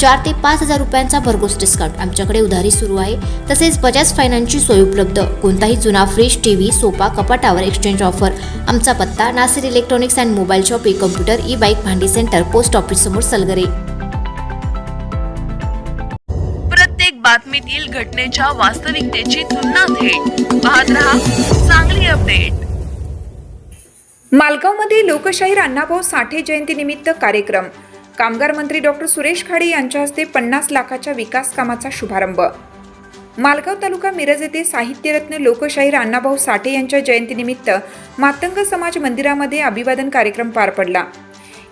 चार ते पाच हजार रुपयांचा भरघोस डिस्काउंट आमच्याकडे उधारी सुरू आहे. तसेच बजाज फायनान्सची सोय उपलब्ध. कोणताही जुना फ्रीज टीव्ही सोफा कपाटावर एक्सचेंज ऑफर आमचा पत्ता Nasir electronics and mobile shop e computer e bike भांडी सेंटर पोस्ट ऑफिस समोर सलगरे. प्रत्येक बातमीतील घटनेच्या वास्तविकतेची तुलना थेट. पाहत रहा चांगली अपडेट मालगावमध्ये लोकशाहीर अण्णाभाऊ साठे जयंतीनिमित्त कार्यक्रम. कामगार मंत्री डॉक्टर सुरेश खाडे यांच्या हस्ते पन्नास लाखाच्या विकास कामाचा शुभारंभ. मालगाव तालुका मिरज येथे साहित्यरत्न लोकशाहीर अण्णाभाऊ साठे यांच्या जयंतीनिमित्त मातंग समाज मंदिरामध्ये अभिवादन कार्यक्रम पार पडला.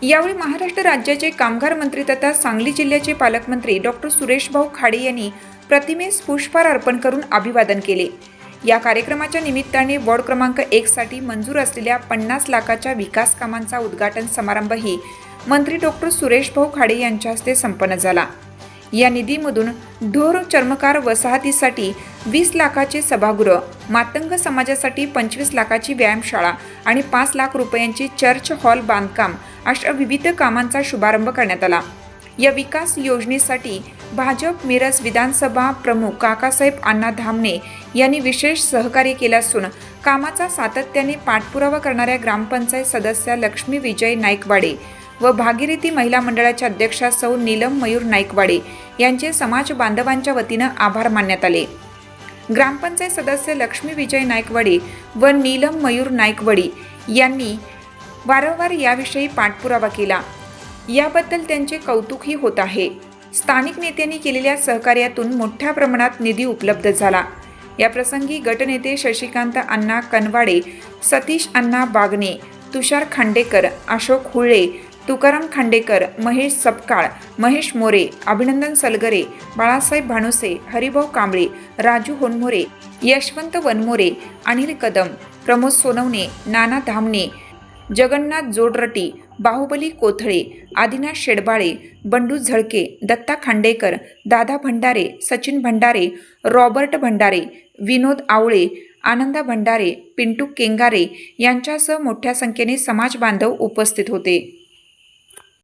यावेळी महाराष्ट्र राज्याचे कामगार मंत्री तथा सांगली जिल्ह्याचे पालकमंत्री डॉक्टर सुरेशभाऊ खाडे यांनी प्रतिमेस पुष्पहार अर्पण करून अभिवादन केले. या कार्यक्रमाच्या निमित्ताने वॉर्ड क्रमांक एकसाठी मंजूर असलेल्या पन्नास लाखाच्या विकास कामांचा उद्घाटन समारंभही मंत्री डॉक्टर सुरेश भाऊ खाडे यांच्या हस्ते संपन्न झाला. या निधीमधून ढोर चर्मकार वसाहतीसाठी वीस लाखाचे सभागृह मातंग समाजासाठी पंचवीस लाखाची व्यायामशाळा आणि पाच लाख रुपयांची चर्च हॉल बांधकाम अशा विविध कामांचा शुभारंभ करण्यात आला. या विकास योजनेसाठी भाजप मिरज विधानसभा प्रमुख काकासाहेब अण्णा धामणे यांनी विशेष सहकार्य केले असून कामाचा सातत्याने पाठपुरावा करणाऱ्या ग्रामपंचायत सदस्या लक्ष्मी विजय नाईकवाडे व भागीरथी महिला मंडळाच्या अध्यक्षा सौ नीलम मयूर नाईकवाडे यांचे समाज बांधवांच्या वतीनं आभार मानण्यात आले. ग्रामपंचायत सदस्य लक्ष्मी विजय नाईकवाडे व नीलम मयूर नाईकवडी यांनी वारंवार याविषयी पाठपुरावा केला. याबद्दल त्यांचे कौतुकही होत आहे. स्थानिक नेत्यांनी केलेल्या सहकार्यातून मोठ्या प्रमाणात निधी उपलब्ध झाला. या प्रसंगी गटनेते शशिकांत अण्णा कनवाडे सतीश अण्णा बागणे तुषार खांडेकर अशोक हुळे तुकाराम खांडेकर महेश सपकाळ महेश मोरे अभिनंदन सलगरे बाळासाहेब भानुसे हरिभाऊ कांबळे राजू होनमोरे यशवंत वनमोरे अनिल कदम प्रमोद सोनवणे नाना धामणे जगन्नाथ जोडरटी बाहुबली कोथळे आदिनाथ शेडबाळे बंडू झळके दत्ता खांडेकर दादा भंडारे सचिन भंडारे रॉबर्ट भंडारे विनोद आवळे आनंदा भंडारे पिंटू केंगारे यांच्यासह मोठ्या संख्येने समाज बांधव उपस्थित होते.